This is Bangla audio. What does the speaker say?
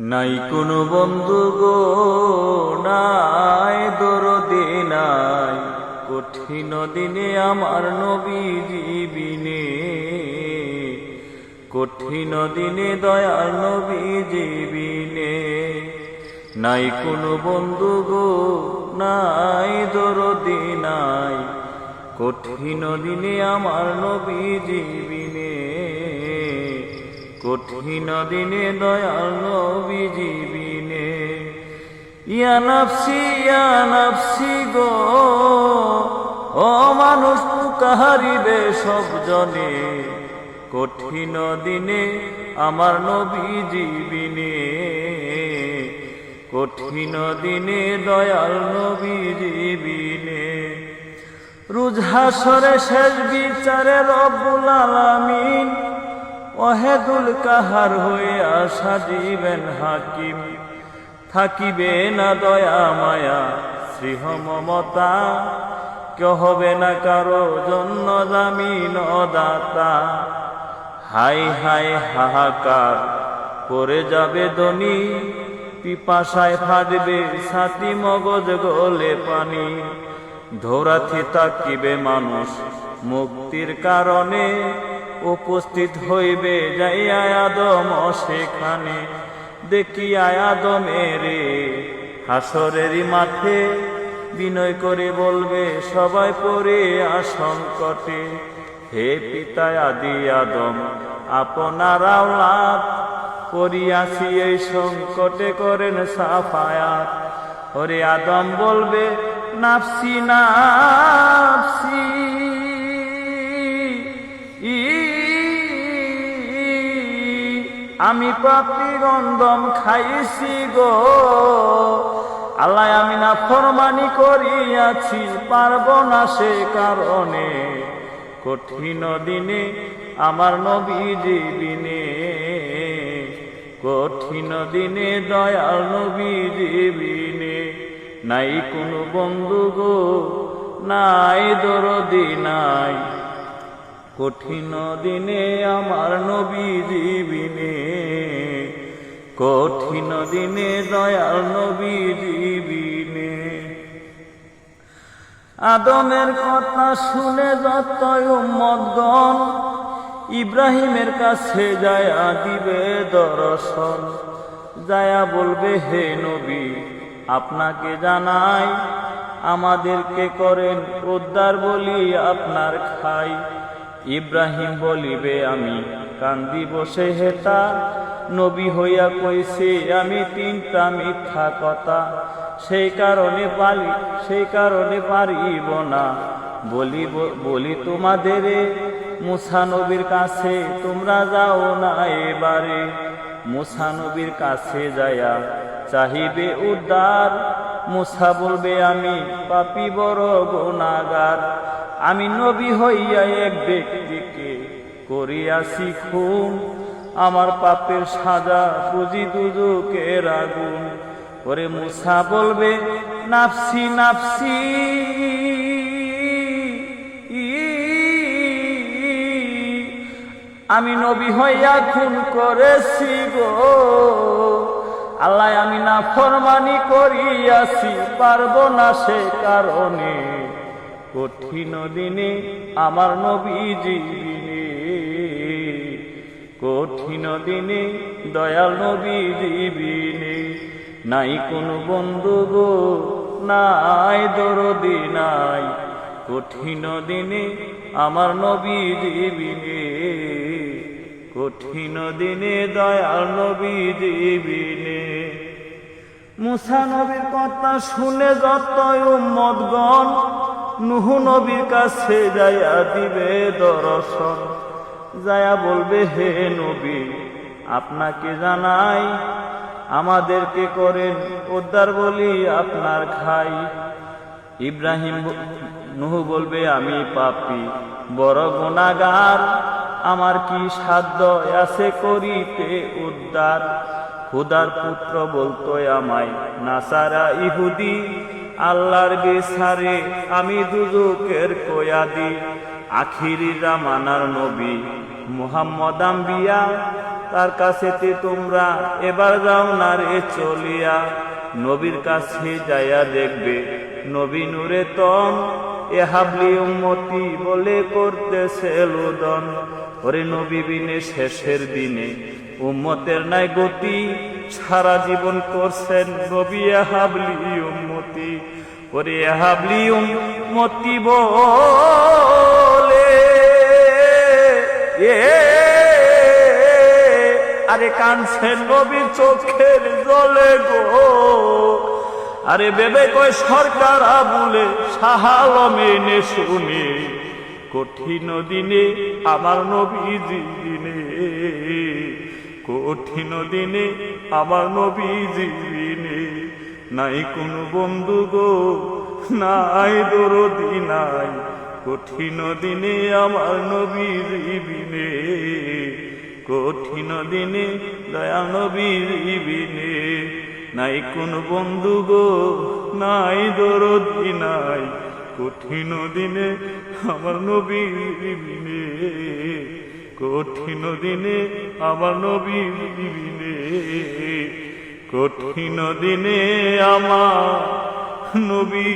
নাই কোনো বন্ধু গো, নাই দরদি নাই। কঠিন দিনে আমার নবী জীবিনে কঠিন দিনে দয়াল নবী জীবিনে নাই কোনো বন্ধু গো, নাই দরদি নাই। কঠিন দিনে আমার নবী জীবিনে কঠিন দিনে দয়াল নবী জীবিনে ইয়া নাফসি ইয়া নাফসি গো, ও মানুষ কাহারিবে সব জনে। কঠিন দিনে আমার নবী জীবিনে কঠিন দিনে দয়াল নবী জীবিনে রুজ শেষ বিচারে রব্বুল আলামিন ওহেদুল কাহার আশা দিবেন হাকিম। থাকিবে না দয়া মায়া শ্রীহ মমতা। কেউ হবে না কারও জন্য জামিন দাতা হাই হাই হাহাকার করে যাবে দনি পিপাসায় ফাটবে ছাতি মগজ গলে পানি। ধৌরাথি তাকিবে মানুষ মুক্তির কারণে। উপস্থিত হইবে, যাইয়া আদম সেখানে দেখি আয়াদম রে হাসরেরই মাঠে বিনয় করে বলবে, সবাই পরে আসংকটে হে পিতা আদি আদম আপনার আওলাদ করিয়াছি এই সংকটে করেন সাফায়াত। হরে আদম বলবে, নাফসি নাফসি। আমি পাপি গন্ধম খাইছি গো। আল্লাহ আমি না ফরমানি করিয়াছি, পারব না সে কারণে। কঠিন দিনে আমার নবী জীবিনে কঠিন দিনে দয়াল নবী জীবিনে নাই কোনো বন্ধু গো, নাই দরদি নাই। কঠিন দিনে আমার নবী জীবিনে, কঠিন দিনে দয়াল নবী জীবিনে। আদমের কথা শুনে যতই উম্মদগণ ইব্রাহিমের কাছে যায়া দিবে দর্শন। যায়া বলবে, হে নবী, আপনাকে জানাই, আমাদেরকে করেন উদ্ধার বলি আপনার খাই। ইব্রাহিম বলিবে আমি কান্দি বসে হেতা। নবী হইয়া কইছে, আমি তিনটা মিথ্যা কথা। সেই কারণে পালি সেই কারণে পারিব না। বলি বলি তোমাদের, মুসা নবীর কাছে তোমরা যাও না এবারে। মুসা নবীর কাছে যায়া চাহিবে উদ্ধার। মুসা বলবে, আমি পাপি বড় গুণাগার আমি নবী হইয়া এক ব্যক্তিকে করিয়াছি খুন। আমার পাপের সাজা বুঝি দুজকের আগুন। ওরে মুসা বলবে, নাফসি নাফসি। আমি নবী হইয়া খুন করেছি গো। আল্লাহ আমি না ফরমানি করিয়াছি, পারব না সে কারণে। কঠিন দিনে আমার নবী জীবিনে কঠিন দিনে দয়াল নবী নাই কোনো বন্ধু গো, নাই দরদি নাই। কঠিন দিনে আমার নবী জীবিনে কঠিন দিনে দয়াল নবী জীবিনে মুসা কথা শুনে যতই উম্মদগণ নুহু নবীর কাছে যাইয়া দিবে দর্শন। যায়া বলবে, হে নবী, আপনাকে জানাই, আমাদেরকে করেন উদ্ধার বলি আপনার খাই। ইব্রাহিম নুহু বলবে, আমি পাপি, বড় গুণাগার আমার কি সাধ্য আছে করিতে উদ্ধার? খুদার পুত্র বলতো, আমায় নাসারা ইহুদি আল্লাহর বেসারে আমি দুজকের কয়াদি আখিরি জামানার নবী মুহাম্মদ আম্বিয়া, তার কাছেতে তোমরা এবার যাও না রে চলিয়া। নবীর কাছে যাইয়া দেখবে, নবী নূরে তন, এ হাবলি উম্মতি বলে করতেছে লুদন। ওরে নবী বিনে শেষের দিনে উম্মতের নাই গতি সারা জীবন করছেন নবী হাবলি উম্মতি। ওরে হাবলি উম্মতি বলে। আরে কানছে নবী চোখের জলে গো। আরে বেবে কয় সরকার বলে সাহাল মেনে শুনে। কঠিন দিনে আমার নবীজি দিনে, কঠিন দিনে আমার দিনে নাই কোনো বন্ধু গো, নাই দরদি নাই। কঠিন দিনে আমার নবীজি বিনে কঠিন দিনে দয়া নবীর বিনে নাই কোন বন্ধু গো, নাই দরদি নাই। কঠিন দিনে আমার নবীর বিনে কঠিন দিনে আমার নবী দিবিনে কঠিন দিনে আমার নবী